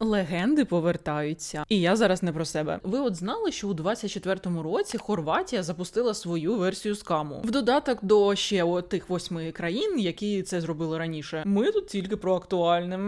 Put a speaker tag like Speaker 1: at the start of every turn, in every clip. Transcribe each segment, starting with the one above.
Speaker 1: Легенди повертаються. І я зараз не про себе. Ви от знали, що у 24-му році Хорватія запустила свою версію скаму. В додаток до ще от тих восьми країн, які це зробили раніше. Ми тут тільки про актуальне.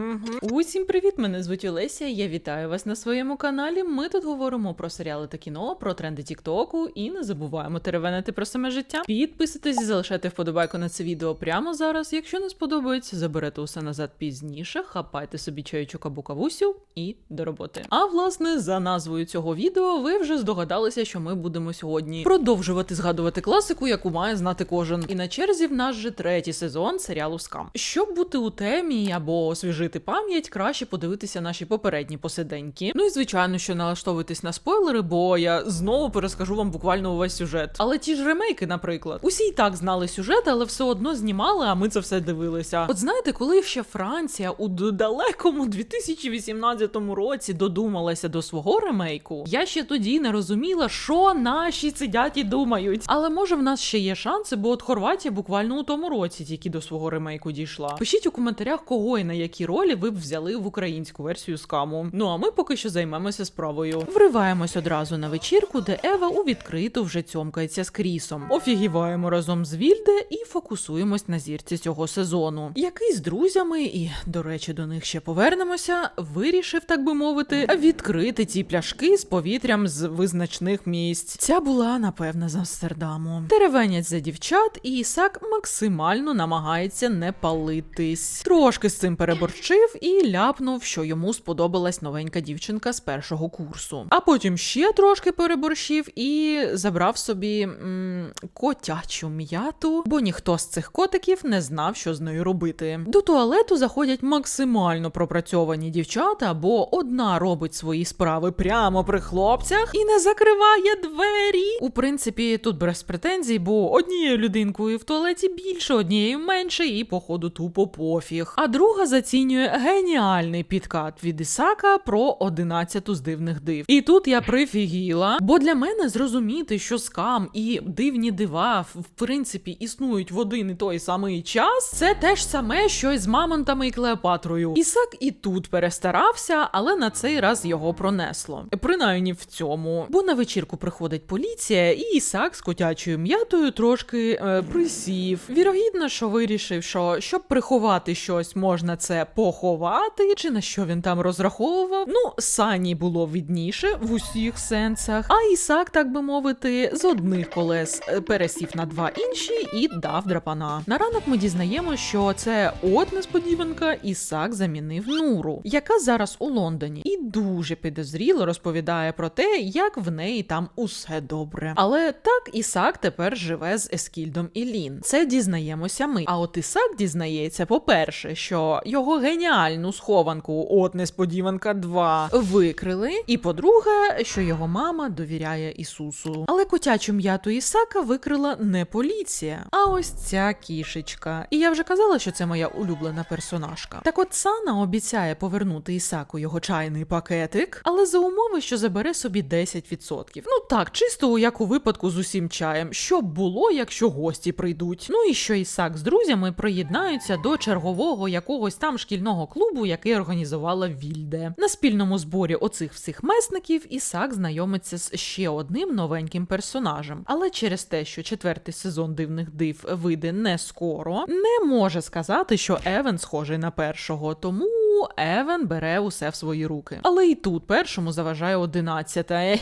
Speaker 1: Усім привіт! Мене звуть Олеся. Я вітаю вас на своєму каналі. Ми тут говоримо про серіали та кіно, про тренди Тіктоку і не забуваємо теревенити про саме життя. Підписуйтесь і залишайте вподобайку на це відео прямо зараз. Якщо не сподобається, заберете усе назад пізніше. Хапайте собі чайочок або кавусю і до роботи. А власне, за назвою цього відео ви вже здогадалися, що ми будемо сьогодні продовжувати згадувати класику, яку має знати кожен. І на черзі в нас же третій сезон серіалу Скам. Щоб бути у темі або освіжити пам'ять, краще подивитися наші попередні посиденьки. Ну і звичайно, що налаштовуйтесь на спойлери, бо я знову перескажу вам буквально увесь сюжет. Але ті ж ремейки, наприклад, усі і так знали сюжет, але все одно знімали, а ми це все дивилися. От знаєте, коли ще Франція у далекому 2018 році додумалася до свого ремейку, я ще тоді не розуміла, що наші сидять і думають. Але може в нас ще є шанси, бо от Хорватія буквально у тому році тільки до свого ремейку дійшла. Пишіть у коментарях, кого і на які ролі ви б взяли в українську версію скаму. Ну а ми поки що займемося справою. Вриваємось одразу на вечірку, де Ева у відкриту вже цьомкається з Крісом. Офігіваємо разом з Вільде і фокусуємось на зірці цього сезону, який з друзями, і до речі, до них ще повернемося, вирішив, так би мовити, відкрити ці пляшки з повітрям з визначних місць. Ця була напевне з Амстердаму. Теревенять за дівчат, і Ісак максимально намагається не палитись. Трошки з цим переборчив і ляпнув, що йому сподобалась новенька дівчинка з першого курсу. А потім ще трошки переборщив і забрав собі м, котячу м'яту, бо ніхто з цих котиків не знав, що з нею робити. До туалету заходять максимально пропрацьовані дівчата, бо одна робить свої справи прямо при хлопцях і не закриває двері. У принципі, тут без претензій, бо однією людинкою в туалеті більше, однією менше, і походу тупо пофіг. А друга зацінює геніальний підкат від Ісака про 11 з дивних див. І тут я прифігіла, бо для мене зрозуміти, що скам і дивні дива в принципі існують в один і той самий час. Це те ж саме, що й з мамонтами і Клеопатрою. Ісак і тут перестарався, але на цей раз його пронесло. Принаймні в цьому. Бо на вечірку приходить поліція, і Ісак з котячою м'ятою трошки е, присів. Вірогідно, що вирішив, що щоб приховати щось, можна це поховати, чи на що він там розраховував. Ну, Сані було видніше в усіх сенсах. А Ісак, так би мовити, з одних колес е, пересів на два інші і дав драпана. На ранок ми дізнаємося, що це от несподіванка, Ісак замінив Нуру, яка зараз у Лондоні, і дуже підозріло розповідає про те, як в неї там усе добре. Але так Ісак тепер живе з Ескільдом і Лін. Це дізнаємося ми. А от Ісак дізнається, по-перше, що його геніальну схованку, от несподіванка 2, викрили. І по-друге, що його мама довіряє Ісусу. Але котячу м'яту Ісака викрила не поліція, а ось ця кішечка. І я вже казала, що це моя улюблена персонажка. Так от Сана обіцяє повернути Ісаку його чайний пакетик, але за умови, що забере собі 10%. Ну так, чисто як у випадку з усім чаєм, що було, якщо гості прийдуть. Ну і що Ісак з друзями приєднаються до чергового якогось там шкільного клубу, який організувала Вільде. На спільному зборі оцих всіх месників Ісак знайомиться з ще одним новеньким персонажем. Але через те, що четвертий сезон дивних див вийде не скоро, не може сказати, що Евен схожий на першого, тому. Евен бере усе в свої руки. Але і тут першому заважає одинадцята.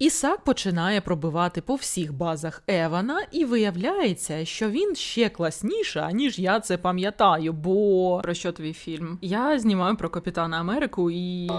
Speaker 1: Ісак починає пробивати по всіх базах Евана, і виявляється, що він ще класніше, аніж я це пам'ятаю. Бо про що твій фільм? Я знімаю про Капітана Америку і.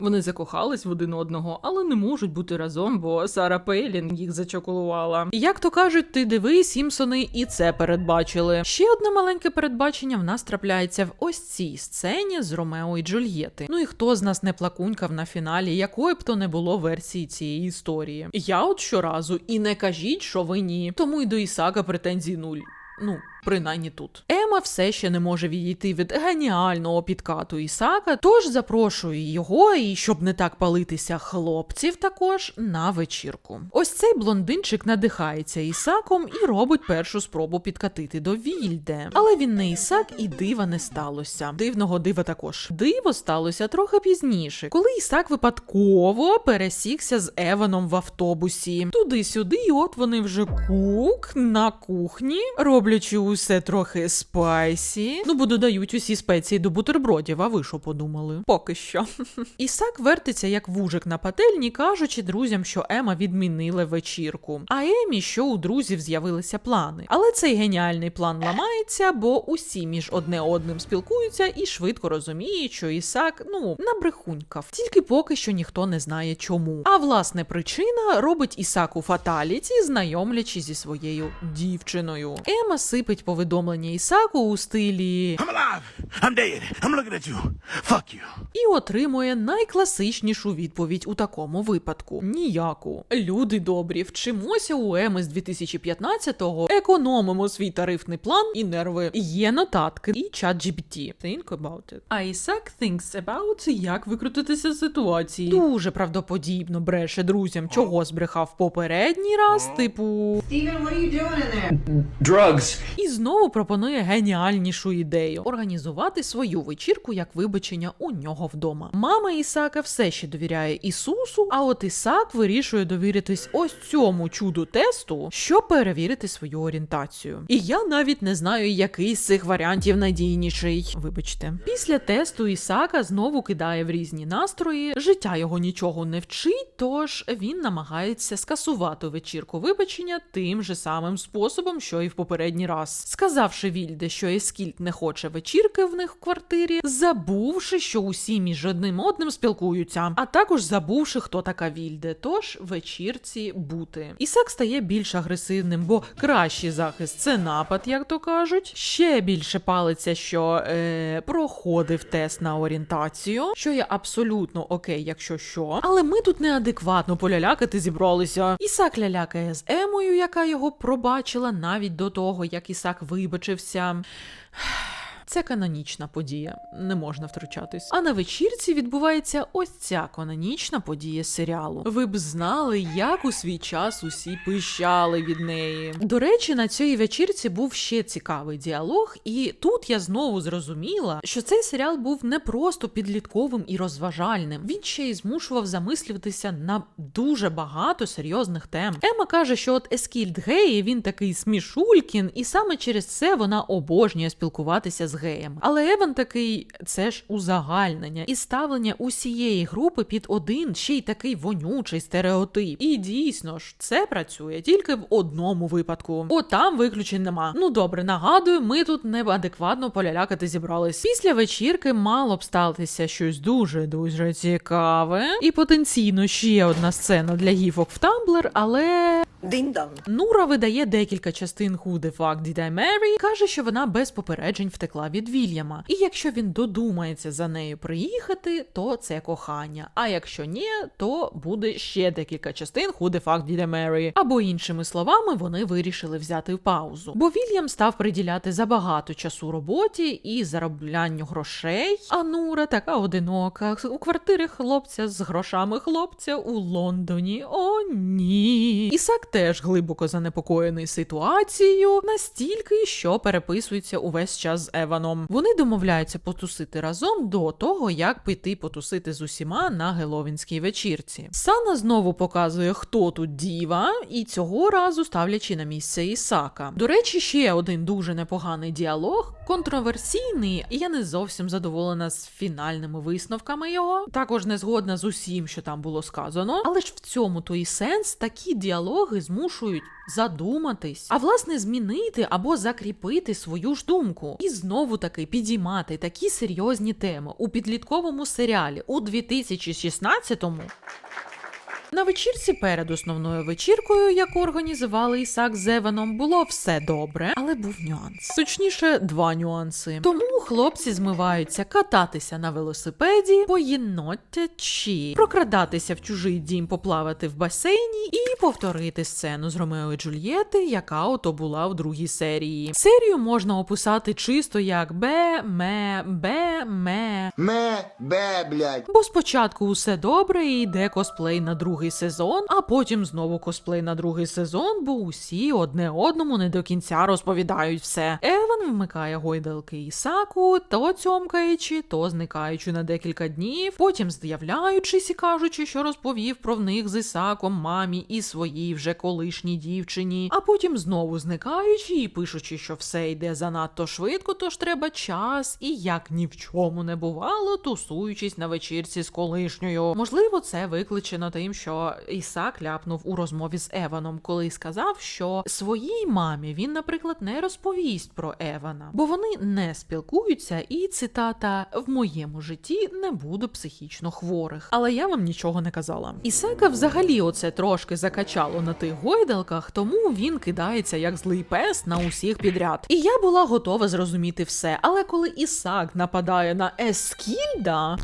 Speaker 1: Вони закохались в один одного, але не можуть бути разом, бо Сара Пейлін їх зачоколувала. Як то кажуть, ти диви, Сімпсони і це передбачили. Ще одне маленьке передбачення в нас трапляється в ось цій сцені з Ромео і Джульєти. Ну і хто з нас не плакунькав на фіналі, якої б то не було версії цієї історії. Я от щоразу і не кажіть, що ви ні. Тому й до Ісака претензій нуль. Ну, принаймні тут. Ема все ще не може відійти від геніального підкату Ісака, тож запрошує його, і щоб не так палитися, хлопців також на вечірку. Ось цей блондинчик надихається Ісаком і робить першу спробу підкатити до Вільде. Але він не Ісак і дива не сталося. Дивного дива також. Диво сталося трохи пізніше, коли Ісак випадково пересікся з Еваном в автобусі. Туди-сюди, і от вони вже кук на кухні, роблячи усе трохи спайсі. Ну, бо додають усі спеції до бутербродів, а ви що подумали? Поки що. Ісак вертиться як вужик на пательні, кажучи друзям, що Ема відмінила вечірку. А Емі, що у друзів з'явилися плани. Але цей геніальний план ламається, бо усі між одне одним спілкуються і швидко розуміють, що Ісак, ну, набрехунькав. Тільки поки що ніхто не знає чому. А власне причина робить Ісаку фаталіті, знайомлячи зі своєю дівчиною. Ема сипить повідомлення Ісаку у стилі
Speaker 2: I'm alive. I'm dead. I'm looking at you. Fuck you.
Speaker 1: і отримує найкласичнішу відповідь у такому випадку: ніяку. Люди добрі, вчимося у Еми з 2015-го, економимо свій тарифний план і нерви. Є нотатки і чат GPT. Think about it. А Ісак thinks about, як викрутитися з ситуації. Дуже правдоподібно бреше друзям, чого збрехав попередній раз, типу.
Speaker 3: Steven, what are you doing in there?
Speaker 4: Drugs.
Speaker 1: І знову пропонує геніальнішу ідею організувати свою вечірку як вибачення у нього вдома. Мама Ісака все ще довіряє Ісусу, а от Ісак вирішує довіритись ось цьому чуду тесту, щоб перевірити свою орієнтацію. І я навіть не знаю, який з цих варіантів надійніший. Вибачте, після тесту Ісака знову кидає в різні настрої. Життя його нічого не вчить, тож він намагається скасувати вечірку вибачення тим же самим способом, що і в попередній раз, сказавши Вільде, що Ескільд не хоче вечірки в них в квартирі, забувши, що усі між одним одним спілкуються, а також забувши, хто така Вільде. Тож вечірці бути. Ісак стає більш агресивним, бо кращий захист це напад, як то кажуть. Ще більше палиться, що е, проходив тест на орієнтацію, що є абсолютно окей, якщо що. Але ми тут неадекватно полялякати зібралися. Ісак лялякає з Емою, яка його пробачила навіть до того, як Ісак вибачився. Це канонічна подія, не можна втручатись. А на вечірці відбувається ось ця канонічна подія серіалу. Ви б знали, як у свій час усі пищали від неї. До речі, на цій вечірці був ще цікавий діалог, і тут я знову зрозуміла, що цей серіал був не просто підлітковим і розважальним. Він ще й змушував замислюватися на дуже багато серйозних тем. Ема каже, що от Ескільд гей, він такий смішулькін, і саме через це вона обожнює спілкуватися з геями. Але Еван такий, це ж узагальнення і ставлення усієї групи під один ще й такий вонючий стереотип. І дійсно ж, це працює тільки в одному випадку. О, там виключень нема. Ну добре, нагадую, ми тут неадекватно полялякати зібрались. Після вечірки мало б статися щось дуже дуже цікаве, і потенційно ще одна сцена для гіфок в Тамблер, але.
Speaker 3: Динь-дон.
Speaker 1: Нура видає декілька частин Who the fuck did каже, що вона без попереджень втекла від Вільяма. І якщо він додумається за нею приїхати, то це кохання. А якщо ні, то буде ще декілька частин Who the fuck did. Або іншими словами, вони вирішили взяти паузу. Бо Вільям став приділяти забагато часу роботі і зароблянню грошей. А Нура така одинока у квартири хлопця з грошами хлопця у Лондоні. О, ні. Ісак теж глибоко занепокоєний ситуацією, настільки, що переписується увесь час з Еваном. Вони домовляються потусити разом до того, як піти потусити з усіма на геловінській вечірці. Сана знову показує, хто тут діва, і цього разу ставлячи на місце Ісака. До речі, ще один дуже непоганий діалог, контроверсійний, і я не зовсім задоволена з фінальними висновками його. Також не згодна з усім, що там було сказано. Але ж в цьому то і сенс такі діалоги змушують задуматись, а власне змінити або закріпити свою ж думку. І знову таки підіймати такі серйозні теми у підлітковому серіалі у 2016-му. На вечірці перед основною вечіркою, яку організували Ісак з Еваном, було все добре, але був нюанс. Точніше, два нюанси. Тому хлопці змиваються кататися на велосипеді, поєноттячи, прокрадатися в чужий дім, поплавати в басейні і повторити сцену з Ромео і Джульєти, яка ото була в другій серії. Серію можна описати чисто як бе, ме, бе, ме.
Speaker 4: Ме, бе, блядь.
Speaker 1: Бо спочатку усе добре і йде косплей на другий сезон, а потім знову косплей на другий сезон, бо усі одне одному не до кінця розповідають все. Еван вмикає гойдалки Ісаку, то цьомкаючи, то зникаючи на декілька днів, потім з'являючись і кажучи, що розповів про них з Ісаком мамі і своїй вже колишній дівчині, а потім знову зникаючи і пишучи, що все йде занадто швидко, тож треба час, і як ні в чому не бувало, тусуючись на вечірці з колишньою. Можливо, це викличено тим, що Ісак ляпнув у розмові з Еваном, коли сказав, що своїй мамі він, наприклад, не розповість про Евана, бо вони не спілкуються, і цитата в моєму житті не буде психічно хворих. Але я вам нічого не казала. Ісака взагалі оце трошки закачало на тих гойдалках, тому він кидається як злий пес на усіх підряд. І я була готова зрозуміти все. Але коли Ісак нападає на Ескільда.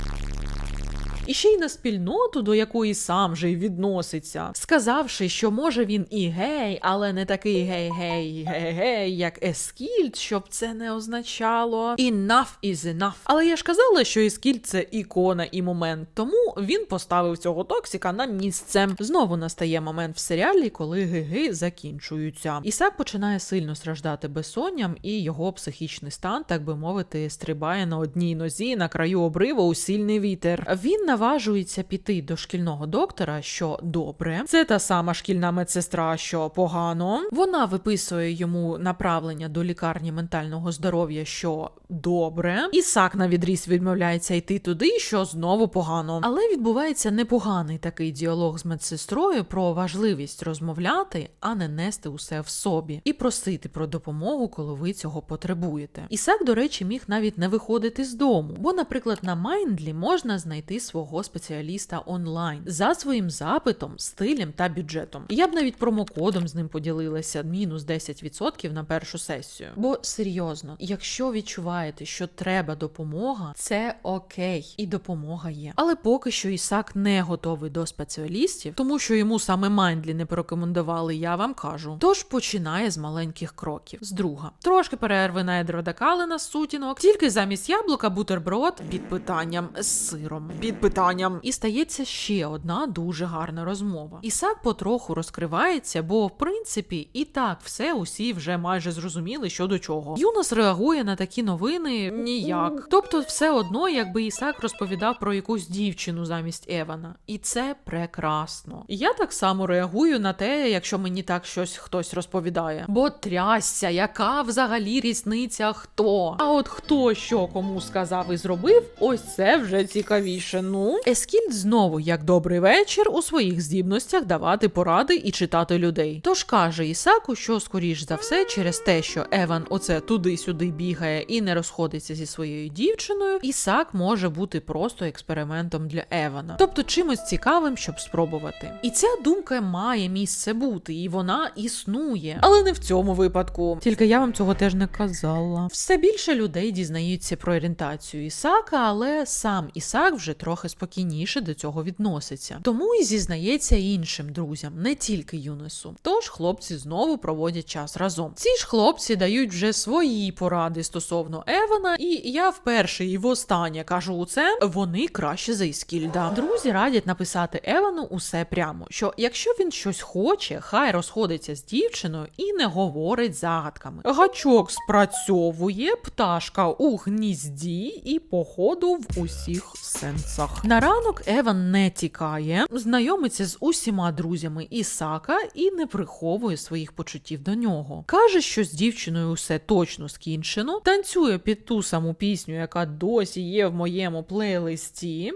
Speaker 1: І ще й на спільноту, до якої сам же й відноситься, сказавши, що може він і гей, але не такий гей-гей, гей-гей, як Ескільд, щоб це не означало. Enough is enough. Але я ж казала, що Ескільд це ікона і момент, тому він поставив цього токсика на місце. Знову настає момент в серіалі, коли гиги закінчуються. Ісак починає сильно страждати безсонням, і його психічний стан, так би мовити, стрибає на одній нозі на краю обриву у сильний вітер. Він наважується піти до шкільного доктора, що добре. Це та сама шкільна медсестра, що погано. Вона виписує йому направлення до лікарні ментального здоров'я, що добре. Ісак на відріз відмовляється йти туди, що знову погано. Але відбувається непоганий такий діалог з медсестрою про важливість розмовляти, а не нести усе в собі, і просити про допомогу, коли ви цього потребуєте. Ісак, до речі, міг навіть не виходити з дому, бо, наприклад, на Майндлі можна знайти свого спеціаліста онлайн за своїм запитом, стилем та бюджетом. Я б навіть промокодом з ним поділилася мінус 10% на першу сесію. Бо серйозно, якщо відчуваєте, що треба допомога, це окей, і допомога є. Але поки що Ісак не готовий до спеціалістів, тому що йому саме Майндлі не порекомендували, я вам кажу. Тож починає з маленьких кроків. З друга. Трошки перерви на Едварда Калена сутінок, тільки замість яблука бутерброд під питанням з сиром. Під питанням. І стається ще одна дуже гарна розмова. Ісак потроху розкривається, бо в принципі і так все усі вже майже зрозуміли, що до чого. Юнос реагує на такі новини ніяк. Тобто, все одно, якби Ісак розповідав про якусь дівчину замість Евана. І це прекрасно. Я так само реагую на те, якщо мені так щось хтось розповідає. Бо трясся, яка взагалі різниця хто? А от хто що кому сказав і зробив, ось це вже цікавіше. Ну, Ескільд знову, як добрий вечір, у своїх здібностях давати поради і читати людей. Тож каже Ісаку, що скоріш за все, через те, що Еван оце туди-сюди бігає і не розходиться зі своєю дівчиною, Ісак може бути просто експериментом для Евана, тобто чимось цікавим, щоб спробувати. І ця думка має місце бути, і вона існує, але не в цьому випадку. Тільки я вам цього теж не казала. Все більше людей дізнаються про орієнтацію Ісака, але сам Ісак вже трохи спокійніше до цього відноситься. Тому і зізнається іншим друзям, не тільки Юнесу. Тож хлопці знову проводять час разом. Ці ж хлопці дають вже свої поради стосовно Евана, і я вперше і востаннє кажу у це, вони краще за Іскільда. Друзі радять написати Евану усе прямо, що якщо він щось хоче, хай розходиться з дівчиною і не говорить загадками. Гачок спрацьовує, пташка у гнізді і походу в усіх сенсах. На ранок Еван не тікає, знайомиться з усіма друзями Ісака і не приховує своїх почуттів до нього. Каже, що з дівчиною усе точно скінчено, танцює під ту саму пісню, яка досі є в моєму плейлисті.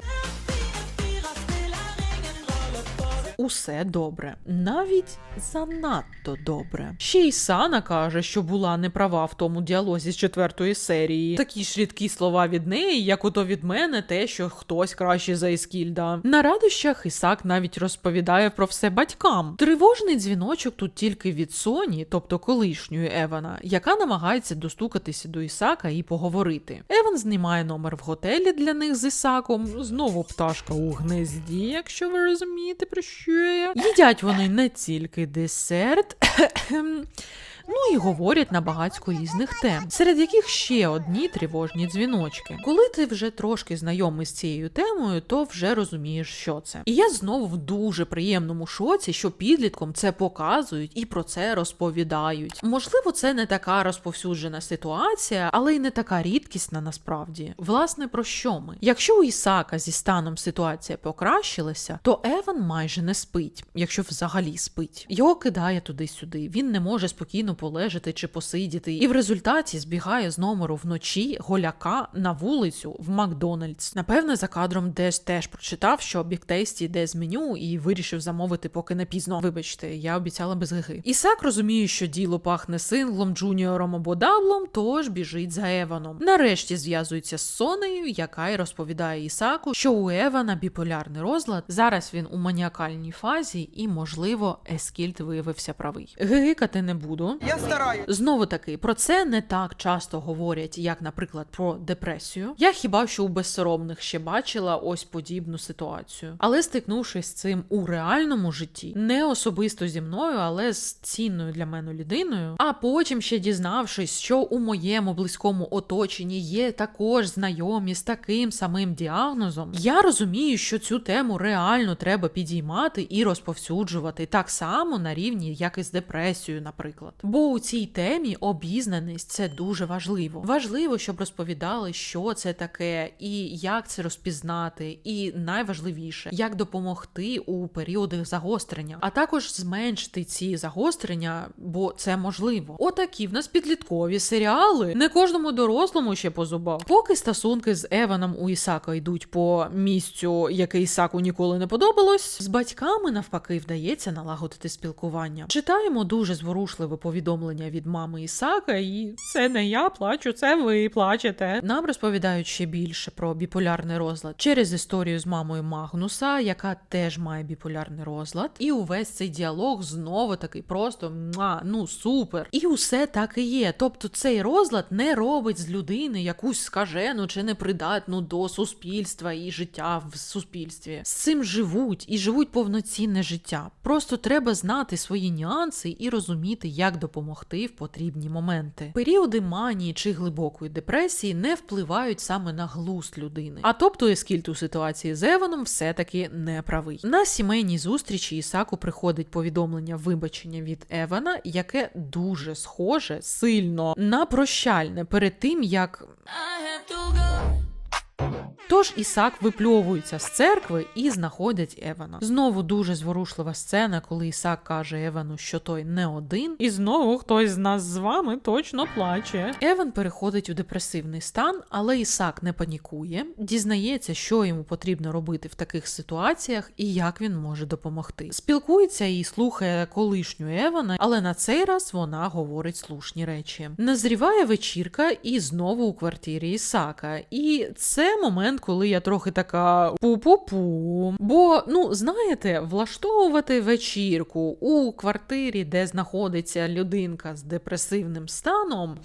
Speaker 1: Усе добре, навіть занадто добре. Ще й Сана каже, що була неправа в тому діалозі з четвертої серії. Такі ж рідкі слова від неї, як ото від мене, те, що хтось краще за Іскільда. На радощах Ісак навіть розповідає про все батькам. Тривожний дзвіночок тут тільки від Соні, тобто колишньої Евана, яка намагається достукатися до Ісака і поговорити. Еван знімає номер в готелі для них з Ісаком. Знову пташка у гнезді, якщо ви розумієте про що. Їдять вони не тільки десерт. Ну і говорять на багатько різних тем, серед яких ще одні тривожні дзвіночки. Коли ти вже трошки знайомий з цією темою, то вже розумієш, що це. І я знову в дуже приємному шоці, що підліткам це показують і про це розповідають. Можливо, це не така розповсюджена ситуація, але й не така рідкісна насправді. Власне, про що ми? Якщо у Ісака зі станом ситуація покращилася, то Еван майже не спить, якщо взагалі спить. Його кидає туди-сюди. Він не може спокійно полежати чи посидіти, і в результаті збігає з номеру вночі голяка на вулицю в Макдональдс. Напевне, за кадром десь теж прочитав, що Tasty йде з меню і вирішив замовити, поки не пізно. Вибачте, я обіцяла без гиги. Ісак розуміє, що діло пахне синглом, джуніором або даблом, тож біжить за Еваном. Нарешті зв'язується з Сонею, яка й розповідає Ісаку, що у Евана біполярний розлад. Зараз він у маніакальній фазі, і, можливо, Ескільд виявився правий. Гигикати не буду.
Speaker 5: Я стараюсь.
Speaker 1: Знову таки, про це не так часто говорять, як, наприклад, про депресію. Я хіба що у безсоромних ще бачила ось подібну ситуацію. Але стикнувшись з цим у реальному житті, не особисто зі мною, але з цінною для мене людиною. А потім ще дізнавшись, що у моєму близькому оточенні є також знайомі з таким самим діагнозом, я розумію, що цю тему реально треба підіймати і розповсюджувати так само на рівні, як і з депресією, наприклад. Бо у цій темі обізнаність це дуже важливо. Важливо, щоб розповідали, що це таке, і як це розпізнати, і найважливіше, як допомогти у періодах загострення, а також зменшити ці загострення, бо це можливо. Отакі в нас підліткові серіали. Не кожному дорослому ще по зубах. Поки стосунки з Еваном у Ісака йдуть по місцю, яке Ісаку ніколи не подобалось, з батьками навпаки вдається налагодити спілкування. Читаємо дуже зворушливе повідомлення від мами Ісака, і це не я плачу, це ви плачете. Нам розповідають ще більше про біполярний розлад через історію з мамою Магнуса, яка теж має біполярний розлад. І увесь цей діалог знову такий просто муа, ну супер. І усе так і є. Тобто цей розлад не робить з людини якусь скажену чи непридатну до суспільства і життя в суспільстві. З цим живуть і живуть повноцінне життя. Просто треба знати свої нюанси і розуміти, як допомогти в потрібні моменти. Періоди манії чи глибокої депресії не впливають саме на глузд людини. А тобто Ескільт у ситуації з Еваном все-таки не правий. На сімейній зустрічі Ісаку приходить повідомлення вибачення від Евана, яке дуже схоже сильно на прощальне перед тим, як Тож Ісак випльовується з церкви і знаходять Евана. Знову дуже зворушлива сцена, коли Ісак каже Евану, що той не один, і знову хтось з нас з вами точно плаче. Еван переходить у депресивний стан, але Ісак не панікує, дізнається, що йому потрібно робити в таких ситуаціях і як він може допомогти. Спілкується і слухає колишню Евана, але на цей раз вона говорить слушні речі. Назріває вечірка і знову у квартирі Ісака. І це момент, коли я трохи така пу-пу-пу. Бо, ну, знаєте, влаштовувати вечірку у квартирі, де знаходиться людинка з депресивним станом.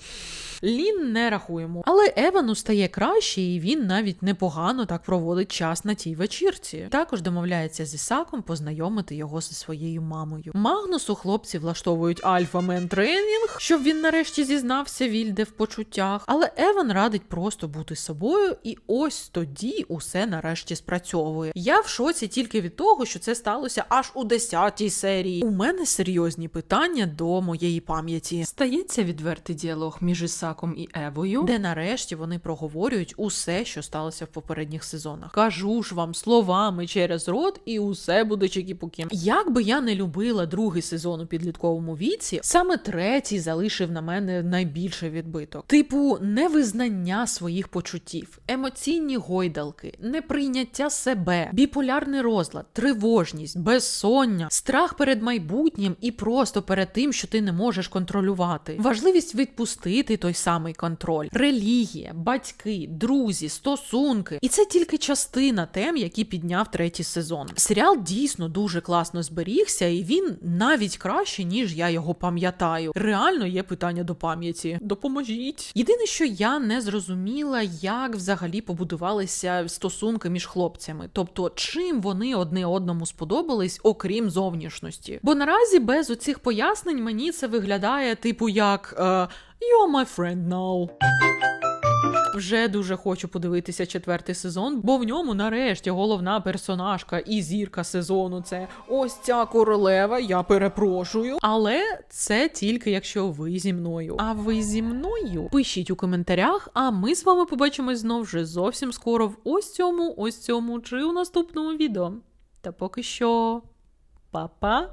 Speaker 1: Лін не рахуємо. Але Евану стає краще, і він навіть непогано так проводить час на тій вечірці. Також домовляється з Ісаком познайомити його зі своєю мамою. Магнусу хлопці влаштовують альфа-мен тренінг, щоб він нарешті зізнався Вільде в почуттях. Але Еван радить просто бути собою, і ось тоді усе нарешті спрацьовує. Я в шоці тільки від того, що це сталося аж у 10-й серії. У мене серйозні питання до моєї пам'яті. Стається відвертий діалог між Ісаком і Евою, де нарешті вони проговорюють усе, що сталося в попередніх сезонах. Кажу ж вам словами через рот, і усе буде чекі-пукі. Як би я не любила другий сезон у підлітковому віці, саме третій залишив на мене найбільший відбиток. Типу, невизнання своїх почуттів, емоційні гойдалки, неприйняття себе, біполярний розлад, тривожність, безсоння, страх перед майбутнім і просто перед тим, що ти не можеш контролювати, важливість відпустити той самий контроль, релігія, батьки, друзі, стосунки. І це тільки частина тем, які підняв третій сезон. Серіал дійсно дуже класно зберігся, і він навіть краще, ніж я його пам'ятаю. Реально є питання до пам'яті. Допоможіть. Єдине, що я не зрозуміла, як взагалі побудувалися стосунки між хлопцями. Тобто, чим вони одне одному сподобались, окрім зовнішності. Бо наразі без оцих пояснень мені це виглядає, типу, як е, You're my friend now. Вже дуже хочу подивитися четвертий сезон, бо в ньому нарешті головна персонажка і зірка сезону це ось ця королева. Я перепрошую. Але це тільки якщо ви зі мною. А ви зі мною? Пишіть у коментарях, а ми з вами побачимось знов вже зовсім скоро в ось цьому, ось цьому чи у наступному відео. Та поки що, па-па!